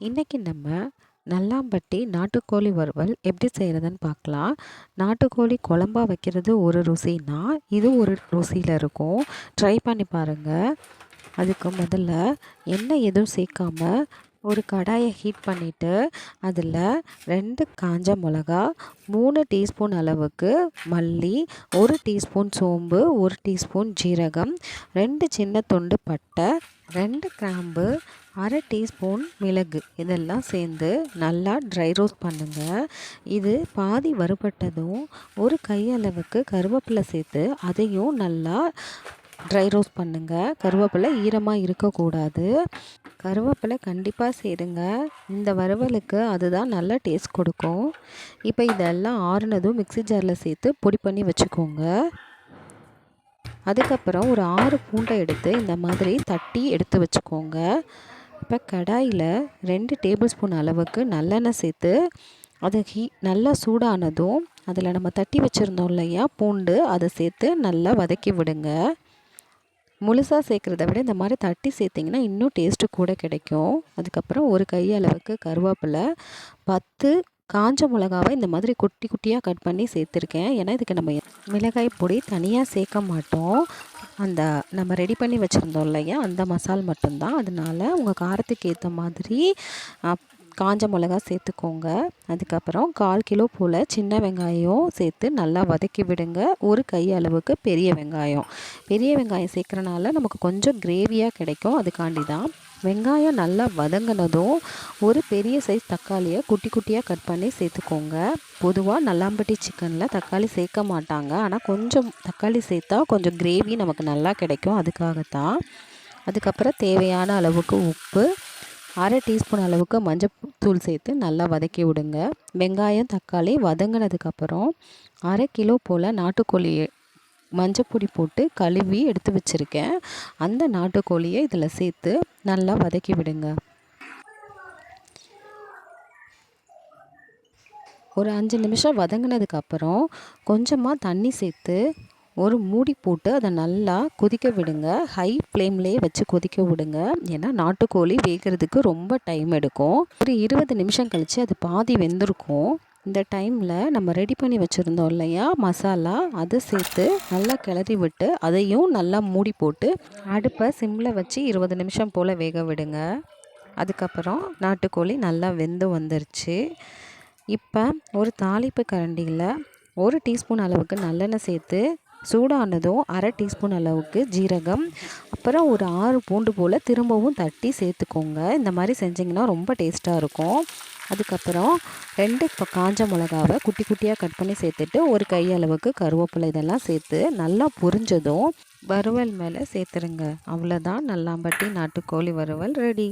இன்றைக்கி நம்ம நல்லாம்பட்டி நாட்டுக்கோழி வறுவல் எப்படி செய்கிறதுன்னு பார்க்கலாம். நாட்டுக்கோழி குழம்பா வைக்கிறது ஒரு ருசினா இது ஒரு ருசியில் இருக்கும். ட்ரை பண்ணி பாருங்கள் அதுக்கு முதல்ல எண்ணெய் எதுவும் சேர்க்காம ஒரு கடாயை ஹீட் பண்ணிவிட்டு அதில் ரெண்டு காஞ்ச மிளகா மூணு டீஸ்பூன் அளவுக்கு மல்லி ஒரு டீஸ்பூன் சோம்பு ஒரு டீஸ்பூன் ஜீரகம் ரெண்டு சின்ன தொண்டு பட்டை ரெண்டு கிராம்பு அரை டீஸ்பூன் மிளகு. இதெல்லாம் சேர்ந்து நல்லா ட்ரை ரோஸ்ட் பண்ணுங்கள் இது பாதி வறுபட்டதும் ஒரு கையளவுக்கு கருவேப்பிலை சேர்த்து அதையும் நல்லா ட்ரை ரோஸ்ட் பண்ணுங்கள் கருவேப்பிலை ஈரமாக இருக்கக்கூடாது. கருவேப்பிலை கண்டிப்பாக சேருங்க இந்த வறுவலுக்கு அதுதான் நல்ல டேஸ்ட் கொடுக்கும். இப்போ இதெல்லாம் ஆறுனதும் மிக்சி ஜாரில் சேர்த்து பொடி பண்ணி வச்சுக்கோங்க. அதுக்கப்புறம் ஒரு ஆறு பூண்டை எடுத்து இந்த மாதிரி தட்டி எடுத்து வச்சுக்கோங்க. இப்போ கடாயில் ரெண்டு டேபிள் ஸ்பூன் அளவுக்கு நல்லெண்ணெய் சேர்த்து அது ஹீ நல்லா சூடானதும் அதில் நம்ம தட்டி வச்சுருந்தோம் இல்லையா பூண்டு அதை சேர்த்து நல்லா வதக்கி விடுங்க. முழுசாக சேர்க்குறத விட இந்த மாதிரி தட்டி சேர்த்திங்கன்னா இன்னும் டேஸ்ட்டு கூட கிடைக்கும். அதுக்கப்புறம் ஒரு கை அளவுக்கு கருவேப்பிலை பத்து காஞ்ச மிளகாவை இந்த மாதிரி குட்டி குட்டியாக கட் பண்ணி சேர்த்துருக்கேன். ஏன்னா இதுக்கு நம்ம மிளகாய் பொடி தனியாக சேர்க்க மாட்டோம். அந்த நம்ம ரெடி பண்ணி வச்சுருந்தோம் இல்லையா? அந்த மசால் மட்டும்தான். அதனால் உங்கள் காரத்துக்கு ஏற்ற மாதிரி காஞ்ச மிளகா சேர்த்துக்கோங்க. அதுக்கப்புறம் கால் கிலோ போல் சின்ன வெங்காயம் சேர்த்து நல்லா வதக்கி விடுங்க. ஒரு கை அளவுக்கு பெரிய வெங்காயம். பெரிய வெங்காயம் சேர்க்குறனால நமக்கு கொஞ்சம் கிரேவியாக கிடைக்கும். அதுக்காண்டி தான் வெங்காயம் நல்லா வதங்கினதும் ஒரு பெரிய சைஸ் தக்காளியை குட்டி குட்டியாக கட் பண்ணி சேர்த்துக்கோங்க. பொதுவாக நல்லாம்பட்டி சிக்கனில் தக்காளி சேர்க்க மாட்டாங்க. ஆனால் கொஞ்சம் தக்காளி சேர்த்தா கொஞ்சம் கிரேவி நமக்கு நல்லா கிடைக்கும். அதுக்காகத்தான். அதுக்கப்புறம் தேவையான அளவுக்கு உப்பு அரை டீஸ்பூன் அளவுக்கு மஞ்சள் தூள் சேர்த்து நல்லா வதக்கி விடுங்க. வெங்காயம் தக்காளி வதங்கினதுக்கப்புறம் அரை கிலோ போல் நாட்டுக்கோழி மஞ்சப்பொடி போட்டு கழுவி எடுத்து வச்சுருக்கேன். அந்த நாட்டுக்கோழியை இதில் சேர்த்து நல்லா வதக்கி விடுங்க. ஒரு அஞ்சு நிமிஷம் வதங்கினதுக்கப்புறம் கொஞ்சமாக தண்ணி சேர்த்து ஒரு மூடி போட்டு அதை நல்லா கொதிக்க விடுங்க. ஹை ஃப்ளேம்லேயே வச்சு கொதிக்க விடுங்க. ஏன்னா நாட்டுக்கோழி வேகிறதுக்கு ரொம்ப டைம் எடுக்கும். ஒரு இருபது நிமிஷம் கழித்து அது பாதி வெந்திருக்கும். இந்த டைமில் நம்ம ரெடி பண்ணி வச்சுருந்தோம் இல்லையா மசாலா அதை சேர்த்து நல்லா கிளறி விட்டு அதையும் நல்லா மூடி போட்டு அடுப்பை சிம்மில் வச்சு இருபது நிமிஷம் போல் வேக விடுங்க. அதுக்கப்புறம் நாட்டுக்கோழி நல்லா வெந்து வந்துருச்சு. இப்போ ஒரு தாளிப்பு கரண்டியில் ஒரு டீஸ்பூன் அளவுக்கு நல்லெண்ணெய் சேர்த்து சூடானதும் அரை டீஸ்பூன் அளவுக்கு ஜீரகம் அப்புறம் ஒரு ஆறு பூண்டு போல் திரும்பவும் தட்டி சேர்த்துக்கோங்க. இந்த மாதிரி செஞ்சிங்கன்னா ரொம்ப டேஸ்ட்டாக இருக்கும். அதுக்கப்புறம் ரெண்டு இப்போ காஞ்ச மிளகாவை குட்டி குட்டியாக கட் பண்ணி சேர்த்துட்டு ஒரு கை அளவுக்கு கருவேப்பிலை இதெல்லாம் சேர்த்து நல்லா பொரிஞ்சதும் வறுவல் மேலே சேர்த்துருங்க. அவ்வளோதான் நல்லாம்பட்டி நாட்டுக்கோழி வறுவல் ரெடி.